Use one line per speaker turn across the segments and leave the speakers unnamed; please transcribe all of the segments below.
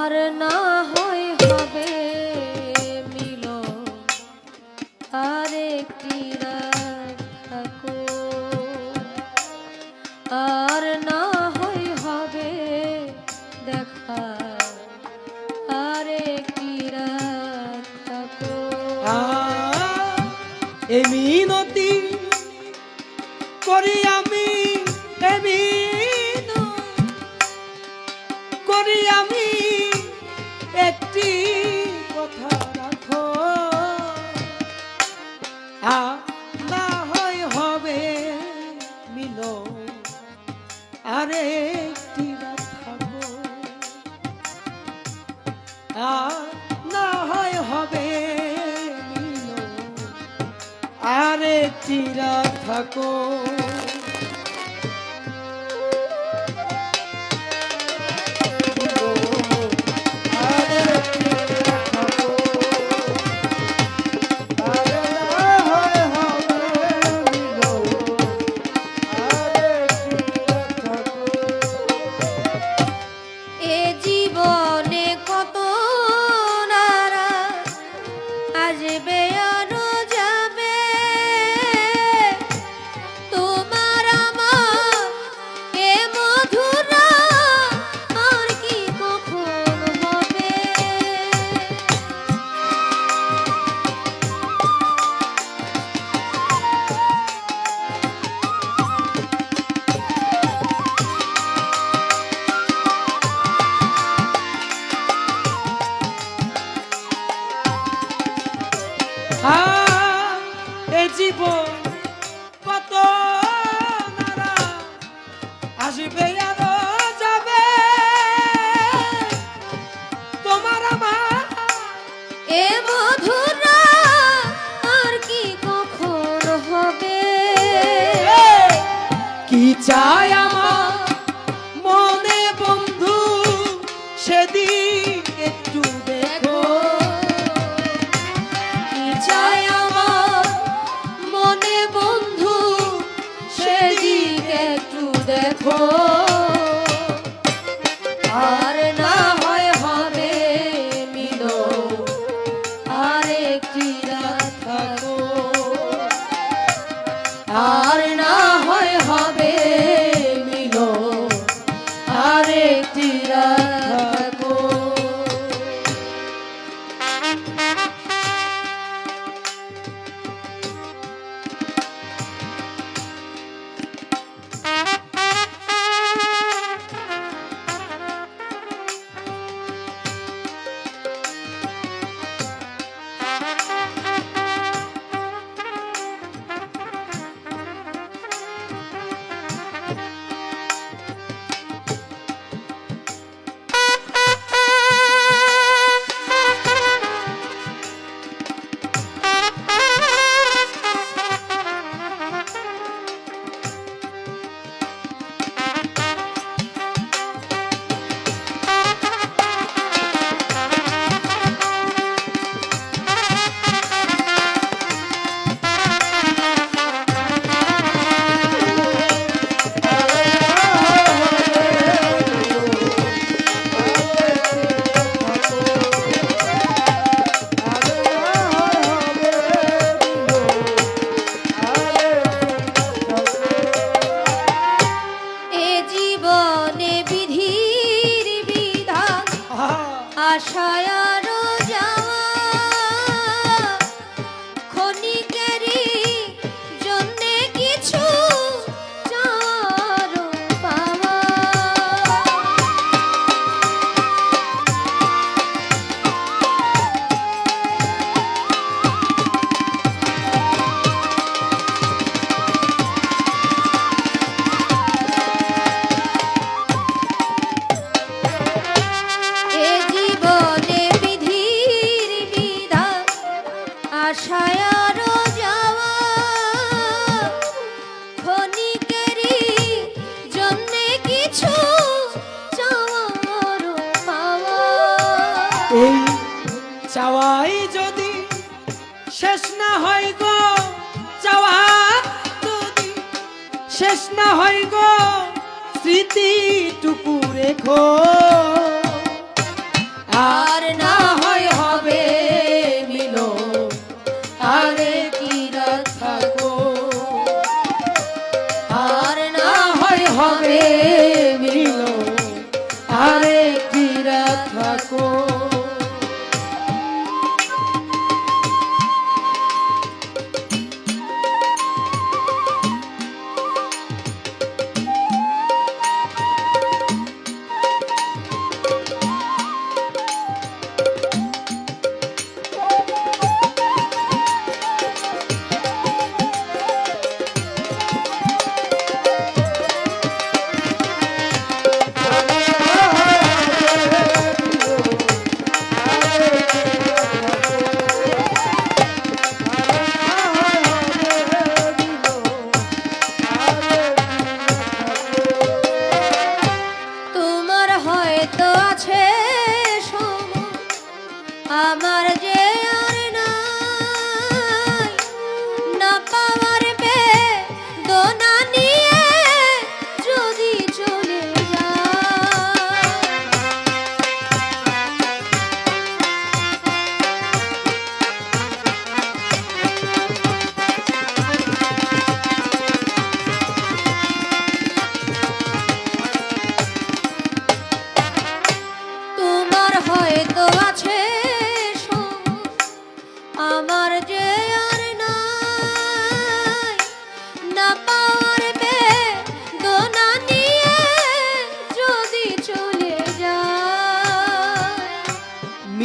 আর না হয় হবে মিল আর একটি থাকো আর না হয় হবে দেখা, আর একটি থাকো
এই মিনতি করিয়া যদি কথা রাখো। হবে আরে
cha
শেষ না হয় গো, স্মৃতিটুকু রেখো।
আর না হয় হবে মিলো আরে কি থাকো। আর না হয় হবে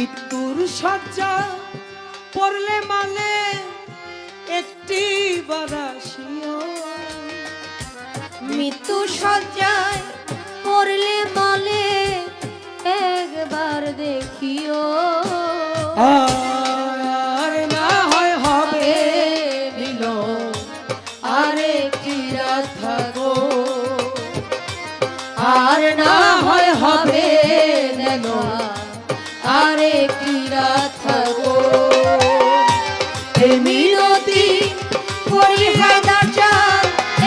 মৃত্যুর সজ্জা পড়লে মানে একটি বারাসিও
মৃত্যু সজ্জায় পড়লে মলে একবার দেখিও।
আর না হয় হবে
মিলো আরে থাকো আর না হয় হবে আরে কি থাকো। এই মিনতি, করি চাল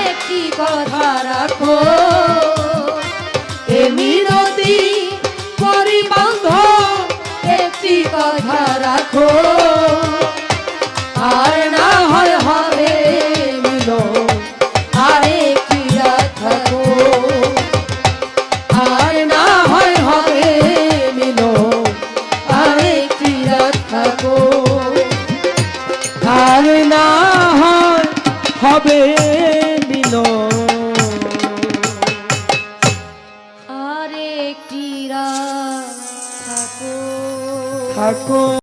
একটি কথা রাখো। এ মিনতি, করি বন্ধ একটি কথা রাখো। হবে মিলো আরে একটি থাকো।
থাকো।